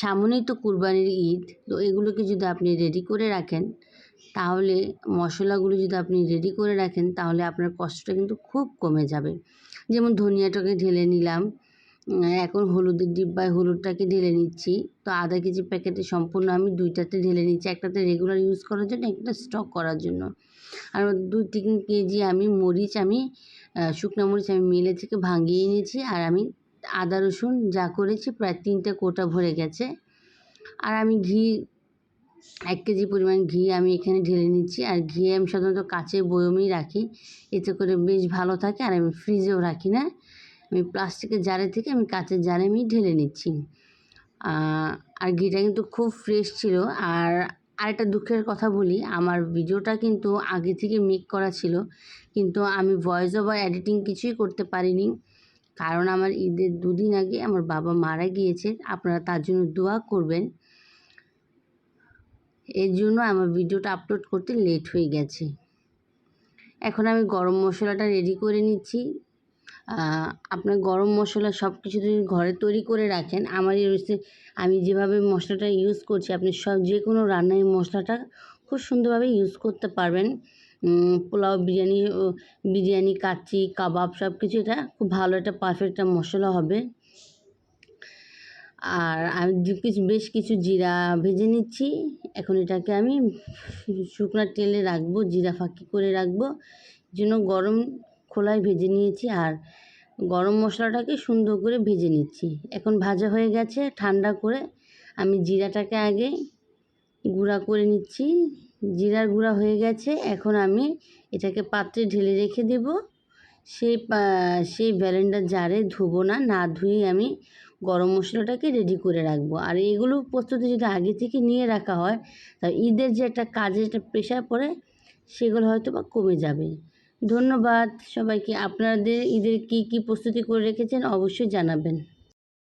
সামনেই তো কুরবানির ঈদ, তো এগুলোকে যদি আপনি রেডি করে রাখেন, তাহলে মশলাগুলো যদি আপনি রেডি করে রাখেন, তাহলে আপনার কষ্টটা কিন্তু খুব কমে যাবে। যেমন ধনিয়াটাকে ঢেলে নিলাম এখন হলুদের ডিব্বায় হলুদটাকে ঢেলে নিচ্ছি, তো আধা কেজি প্যাকেটে সম্পূর্ণ আমি দুইটাতে ঢেলে নিচ্ছি, একটাতে রেগুলার ইউজ করার জন্য একটা স্টক করার জন্য। আর দুই তিন কেজি আমি মরিচ, আমি শুকনো মরিচ আমি মিলে থেকে ভাঙিয়ে নিয়েছি, আর আমি আদা, রসুন যা করেছি প্রায় তিনটে কোটা ভরে গেছে। আর আমি ঘি, এক কেজি পরিমাণ ঘি আমি এখানে ঢেলে নিচ্ছি। আর ঘি আমি সাধারণত কাচের বয়মেই রাখি। এতে করে বেশ ভালো থাকে আর আমি ফ্রিজেও রাখি না। আমি প্লাস্টিকের জারে থেকে আমি কাঁচের জারে আমি ঢেলে নিচ্ছি। আর ঘিটা কিন্তু খুব ফ্রেশ ছিল। আর আরেকটা দুঃখের কথা বলি, আমার ভিডিওটা কিন্তু আগে থেকে মেক করা ছিল। কিন্তু আমি ভয়েস ওভার এডিটিং কিছুই করতে পারিনি। কারণ আমার ঈদের দুদিন আগে আমার বাবা মারা গিয়েছে, আপনারা তার জন্য দোয়া করবেন। এর জন্য আমার ভিডিওটা আপলোড করতে লেট হয়ে গেছে। এখন আমি গরম মশলাটা রেডি করে নিচ্ছি। আপনার গরম মশলা সব কিছু যদি ঘরে তৈরি করে রাখেন, আমার আমি যেভাবে মশলাটা ইউজ করছি, আপনি সব যে কোনো রান্নায় মশলাটা খুব সুন্দরভাবে ইউজ করতে পারবেন। পোলাও, বিরিয়ানি বিরিয়ানি, কাচ্চি, কাবাব সব কিছু এটা খুব ভালো একটা পারফেক্ট মশলা হবে। আর আমি কিছু বেশ কিছু জিরা ভেজে নিচ্ছি। এখন এটাকে আমি শুকনো তেলে রাখব, জিরা ফাঁকি করে রাখব। জন্য গরম খোলায় ভেজে নিয়েছি আর গরম মশলাটাকে সুন্দর করে ভেজে নিচ্ছি। এখন ভাজা হয়ে গেছে, ঠান্ডা করে আমি জিরাটাকে আগে গুঁড়া করে নিচ্ছি। জিরার গুঁড়া হয়ে গেছে, এখন আমি এটাকে পাত্রে ঢেলে রেখে দেব। সেই সেই ব্যালেন্ডার জারে ধুবো না না ধুয়ে আমি গরম মশলাটাকে রেডি করে রাখব। আর এগুলো প্রস্তুতি যদি আগে থেকে নিয়ে রাখা হয়, তা ঈদের যে একটা কাজের একটা প্রেশার পড়ে, সেগুলো হয়তো বা কমে যাবে। ধন্যবাদ সবাইকে। আপনাদের ঈদের কী কী প্রস্তুতি করে রেখেছেন অবশ্যই জানাবেন।